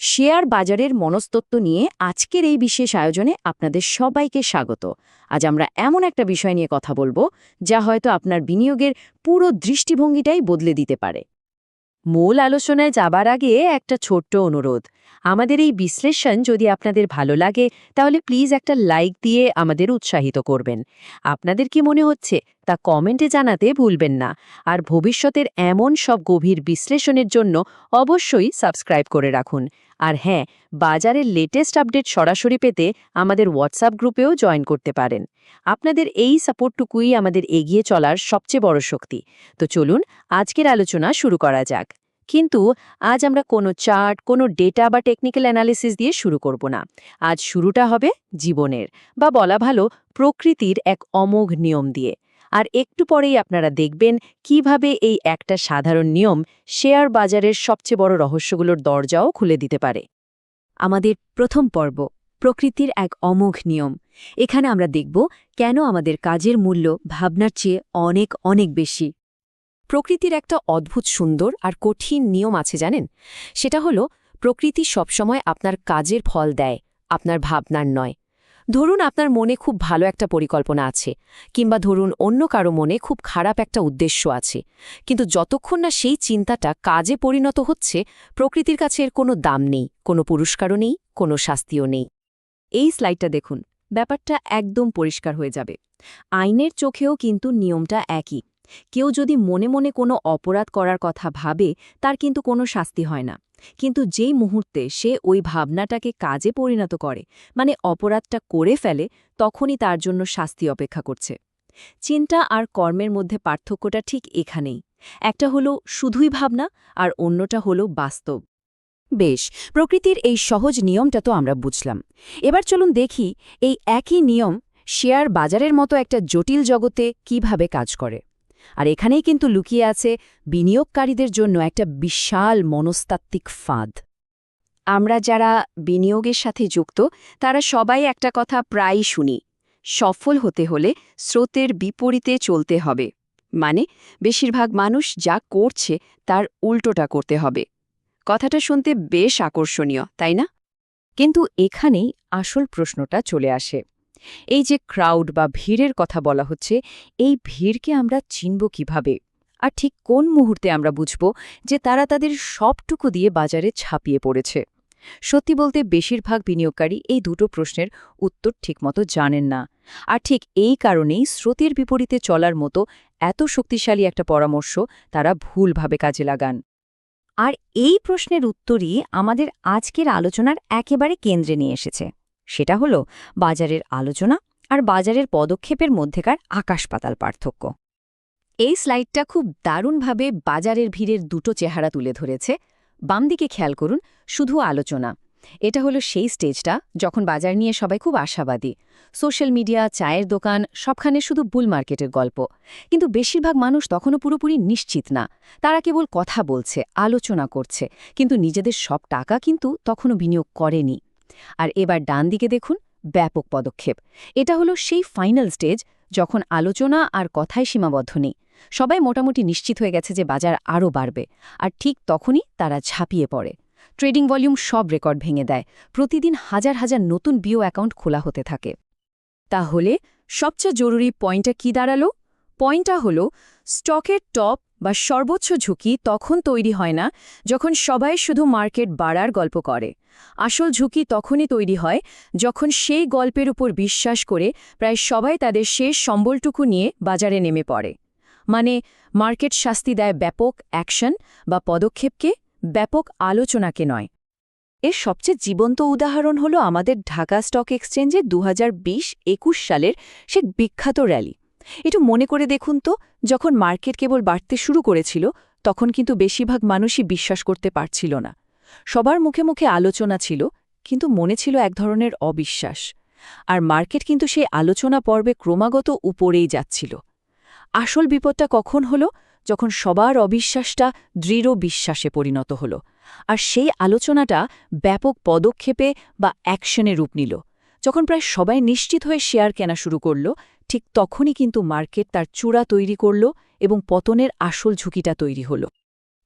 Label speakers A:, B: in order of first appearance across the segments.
A: Share বাজারের মনস্তত্ত্ব নিয়ে আজকের এই বিশেষ আয়োজনে আপনাদের সবাইকে স্বাগত। আজ আমরা এমন একটা বিষয় নিয়ে কথা বলব, যা হয়তো আপনার বিনিয়োগের পুরো দৃষ্টিভঙ্গিটাই বদলে দিতে পারে। মূল আলোচনায় যাবার আগে একটা ছোট্ট অনুরোধ। আমাদের এই বিশ্লেষণ যদি আপনাদের ভালো লাগে, তাহলে প্লিজ একটা লাইক দিয়ে আমাদের উৎসাহিত করবেন। আপনাদের কি মনে হচ্ছে, তা কমেন্টে জানাতে ভুলবেন না। আর ভবিষ্যতের এমন সব গভীর বিশ্লেষণের জন্য অবশ্যই সাবস্ক্রাইব করে রাখুন। আর হ্যাঁ বাজারের লেটেস্ট আপডেট সরাসরি পেতে আমাদের হোয়াটসঅ্যাপ গ্রুপেও জয়েন করতে পারেন। আপনাদের এই সাপোর্টটুকুই আমাদের এগিয়ে চলার সবচেয়ে বড় শক্তি। তো চলুন, আজকের আলোচনা শুরু করা যাক। কিন্তু আজ আমরা কোনো চার্ট কোনো ডেটা বা টেকনিক্যাল অ্যানালিসিস দিয়ে শুরু করব না। আজ শুরুটা হবে জীবনের, বা বলা ভালো, প্রকৃতির এক অমোঘ নিয়ম দিয়ে। আর একটু পরেই আপনারা দেখবেন কীভাবে এই একটা সাধারণ নিয়ম শেয়ার বাজারের সবচেয়ে বড় রহস্যগুলোর দরজাও খুলে দিতে পারে। আমাদের প্রথম পর্ব, প্রকৃতির এক অমোঘ নিয়ম। এখানে আমরা দেখব কেন আমাদের কাজের মূল্য ভাবনার চেয়ে অনেক অনেক বেশি। প্রকৃতির একটা অদ্ভুত, সুন্দর আর কঠিন নিয়ম আছে জানেন? সেটা হলো প্রকৃতি সবসময় আপনার কাজের ফল দেয়, আপনার ভাবনার নয়। ধরুন আপনার মনে খুব ভালো একটা পরিকল্পনা আছে, কিংবা ধরুন অন্য কারও মনে খুব খারাপ একটা উদ্দেশ্য আছে, কিন্তু যতক্ষণ না সেই চিন্তাটা কাজে পরিণত হচ্ছে, প্রকৃতির কাছে এর কোনো দাম নেই, কোনো পুরস্কারও নেই, কোনো শাস্তিও নেই। এই স্লাইডটা দেখুন, ব্যাপারটা একদম পরিষ্কার হয়ে যাবে। আইনের চোখেও কিন্তু নিয়মটা একই। কেউ যদি মনে মনে কোনো অপরাধ করার কথা ভাবে, তার কিন্তু কোনো শাস্তি হয় না। কিন্তু যেই মুহূর্তে সে ওই ভাবনাটাকে কাজে পরিণত করে মানে অপরাধটা করে ফেলে, তখনই তার জন্য শাস্তি অপেক্ষা করছে। চিন্তা আর কর্মের মধ্যে পার্থক্যটা ঠিক এখানেই। একটা হলো শুধুই ভাবনা আর অন্যটা হলো বাস্তব। বেশ, প্রকৃতির এই সহজ নিয়মটা তো আমরা বুঝলাম। এবার চলুন দেখি এই একই নিয়ম শেয়ার বাজারের মতো একটা জটিল জগতে কীভাবে কাজ করে। আর এখানেই কিন্তু লুকিয়ে আছে বিনিয়োগকারীদের জন্য একটা বিশাল মনস্তাত্ত্বিক ফাঁদ। আমরা যারা বিনিয়োগের সাথে যুক্ত, তারা সবাই একটা কথা প্রায়ই শুনি, সফল হতে হলে স্রোতের বিপরীতে চলতে হবে। মানে বেশিরভাগ মানুষ যা করছে, তার উল্টোটা করতে হবে। কথাটা শুনতে বেশ আকর্ষণীয়, তাই না? কিন্তু এখানেই আসল প্রশ্নটা চলে আসে। এই যে ক্রাউড বা ভিড়ের কথা বলা হচ্ছে, এই ভিড়কে আমরা চিনব কীভাবে? আর ঠিক কোন মুহূর্তে আমরা বুঝব যে তারা তাদের সবটুকু দিয়ে বাজারে ছাপিয়ে পড়েছে? সত্যি বলতে বেশিরভাগ বিনিয়োগকারী এই দুটো প্রশ্নের উত্তর ঠিকমতো জানেন না। আর ঠিক এই কারণেই স্রোতের বিপরীতে চলার মতো এত শক্তিশালী একটা পরামর্শ তারা ভুলভাবে কাজে লাগান। আর এই প্রশ্নের উত্তরই আমাদের আজকের আলোচনার একেবারে কেন্দ্রে নিয়ে এসেছে। সেটা হলো বাজারের আলোচনা আর বাজারের পদক্ষেপের মধ্যেকার আকাশ-পাতাল পার্থক্য। এই স্লাইডটা খুব দারুণভাবে বাজারের ভিড়ের দুটো চেহারা তুলে ধরেছে। বাম দিকে খেয়াল করুন, শুধু আলোচনা। এটা হলো সেই স্টেজটা যখন বাজার নিয়ে সবাই খুব আশাবাদী। সোশ্যাল মিডিয়া, চায়ের দোকান, সবখানে শুধু বুল মার্কেটের গল্প। কিন্তু বেশিরভাগ মানুষ তখনও পুরোপুরি নিশ্চিত না। তারা কেবল কথা বলছে, আলোচনা করছে। কিন্তু নিজেদের সব টাকা কিন্তু তখনও বিনিয়োগ করেনি। আর এবার ডান দিকে দেখুন, ব্যাপক পদক্ষেপ। এটা হলো সেই ফাইনাল স্টেজ যখন আলোচনা আর কথায় সীমাবদ্ধ নেই। সবাই মোটামুটি নিশ্চিত হয়ে গেছে যে বাজার আরও বাড়বে, আর ঠিক তখনই তারা ঝাঁপিয়ে পড়ে। ট্রেডিং ভলিউম সব রেকর্ড ভেঙে দেয়। প্রতিদিন হাজার হাজার নতুন বিও অ্যাকাউন্ট খোলা হতে থাকে। তাহলে সবচেয়ে জরুরি পয়েন্টটা কি দাঁড়াল? পয়েন্টটা হলো, স্টকের টপ বা সর্বোচ্চ ঝুঁকি তখন তৈরি হয় না যখন সবাই শুধু মার্কেট বাড়ার গল্প করে। আসল ঝুঁকি তখনই তৈরি হয় যখন সেই গল্পের উপর বিশ্বাস করে প্রায় সবাই তাদের শেষ সম্বলটুকু নিয়ে বাজারে নেমে পড়ে। মানে মার্কেট শাস্তি দেয় ব্যাপক অ্যাকশন বা পদক্ষেপকে, ব্যাপক আলোচনাকে নয়। এর সবচেয়ে জীবন্ত উদাহরণ হলো আমাদের ঢাকা স্টক এক্সচেঞ্জে দু হাজার একুশ সালের সে বিখ্যাত র্যালি। একটু মনে করে দেখুন তো, যখন মার্কেট কেবল বাড়তে শুরু করেছিল, তখন কিন্তু বেশিরভাগ মানুষই বিশ্বাস করতে পারছিল না। সবার মুখে মুখে আলোচনা ছিল, কিন্তু মনে ছিল এক ধরনের অবিশ্বাস। আর মার্কেট কিন্তু সেই আলোচনা পর্বে ক্রমাগত উপরেই যাচ্ছিল। আসল বিপদটা কখন হলো? যখন সবার অবিশ্বাসটা দৃঢ় বিশ্বাসে পরিণত হলো। আর সেই আলোচনাটা ব্যাপক পদক্ষেপে বা অ্যাকশনে রূপ নিল। যখন প্রায় সবাই নিশ্চিত হয়ে শেয়ার কেনা শুরু করল, ঠিক তখনই কিন্তু মার্কেট তার চূড়া তৈরি করল এবং পতনের আসল ঝুঁকিটা তৈরি হল।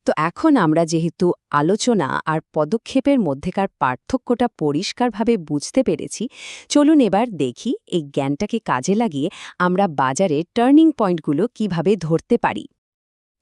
A: তো এখন আমরা যেহেতু আলোচনা আর পদক্ষেপের মধ্যেকার পার্থক্যটা পরিষ্কারভাবে বুঝতে পেরেছি, চলুন এবার দেখি এই জ্ঞানটাকে কাজে লাগিয়ে আমরা বাজারে টার্নিং পয়েন্টগুলো কীভাবে ধরতে পারি।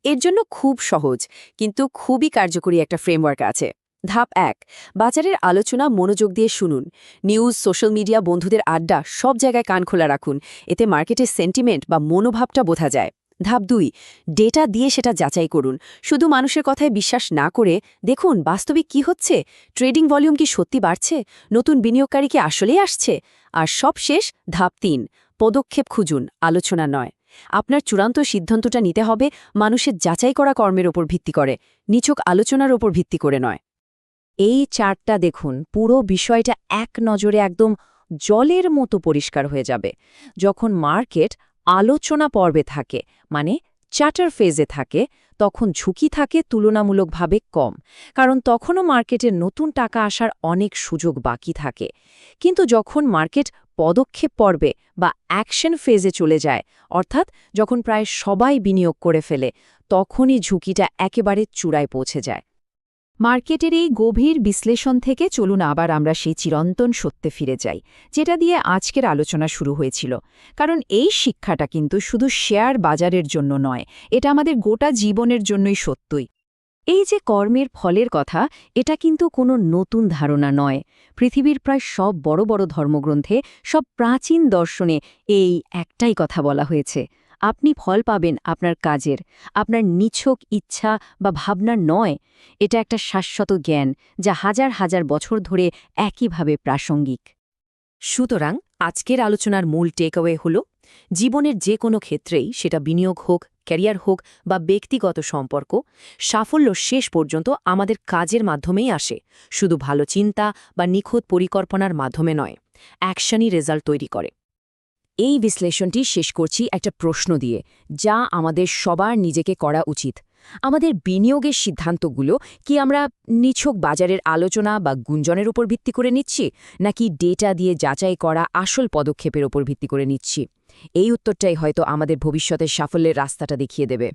A: এর জন্য খুব সহজ, কিন্তু খুবই কার্যকরী একটা ফ্রেমওয়ার্ক আছে। ধাপ এক, বাজারের আলোচনা, মনোযোগ দিয়ে শুনুন। নিউজ, সোশ্যাল মিডিয়া, বন্ধুদের আড্ডা, সব জায়গায় কান খোলা রাখুন। এতে মার্কেটের সেন্টিমেন্ট বা মনোভাবটা বোঝা যায়। ধাপ দুই, ডেটা দিয়ে সেটা যাচাই করুন। শুধু মানুষের কথায় বিশ্বাস না করে দেখুন বাস্তবিক কি হচ্ছে? ট্রেডিং ভলিউম কি সত্যি বাড়ছে? নতুন বিনিয়োগকারী কি আসলেই আসছে? আর সব শেষ, ধাপ তিন, পদক্ষেপ খুঁজুন, আলোচনা নয়। আপনার চূড়ান্ত সিদ্ধান্তটা নিতে হবে মানুষের যাচাই করা কর্মের ওপর ভিত্তি করে নিছক আলোচনার ওপর ভিত্তি করে নয়। এই চার্টটা দেখুন, পুরো বিষয়টা এক নজরে একদম জলের মতো পরিষ্কার হয়ে যাবে। যখন মার্কেট আলোচনা পর্বে থাকে মানে চার্টার ফেজে থাকে, তখন ঝুঁকি থাকে তুলনামূলকভাবে কম, কারণ তখনও মার্কেটে নতুন টাকা আসার অনেক সুযোগ বাকি থাকে। কিন্তু যখন মার্কেট পদক্ষেপ পর্বে বা অ্যাকশন ফেজে চলে যায়, অর্থাৎ যখন প্রায় সবাই বিনিয়োগ করে ফেলে, তখনই ঝুঁকিটা একেবারে চূড়ায় পৌঁছে যায়। মার্কেটের এই গভীর বিশ্লেষণ থেকে চলুন আবার আমরা সেই চিরন্তন সত্যে ফিরে যাই, যেটা দিয়ে আজকের আলোচনা শুরু হয়েছিল। কারণ এই শিক্ষাটা কিন্তু শুধু শেয়ার বাজারের জন্য নয়, এটা আমাদের গোটা জীবনের জন্যই সত্যই। এই যে কর্মের ফলের কথা, এটা কিন্তু কোনো নতুন ধারণা নয়। পৃথিবীর প্রায় সব বড় বড় ধর্মগ্রন্থে, সব প্রাচীন দর্শনে এই একটাই কথা বলা হয়েছে। আপনি ফল পাবেন আপনার কাজের। আপনার নিছক ইচ্ছা বা ভাবনার নয়, এটা একটা শাশ্বত জ্ঞান যা হাজার হাজার বছর ধরে একইভাবে প্রাসঙ্গিক। সুতরাং আজকের আলোচনার মূল টেকওয়ে হল, জীবনের যে কোনো ক্ষেত্রেই, সেটা বিনিয়োগ হোক ক্যারিয়ার হোক বা ব্যক্তিগত সম্পর্ক, সাফল্য শেষ পর্যন্ত আমাদের কাজের মাধ্যমেই আসে। শুধু ভালো চিন্তা বা নিখুঁত পরিকল্পনার মাধ্যমে নয় অ্যাকশনই রেজাল্ট তৈরি করে। এই বিশ্লেষণটি শেষ করছি একটা প্রশ্ন দিয়ে, যা আমাদের সবার নিজেকে করা উচিত। আমাদের বিনিয়োগের সিদ্ধান্তগুলো কি আমরা নিছক বাজারের আলোচনা বা গুঞ্জনের উপর ভিত্তি করে নিচ্ছি, নাকি ডেটা দিয়ে যাচাই করা আসল পদক্ষেপের উপর ভিত্তি করে নিচ্ছি? এই উত্তরটাই হয়তো আমাদের ভবিষ্যতের সাফল্যের রাস্তাটা দেখিয়ে দেবে।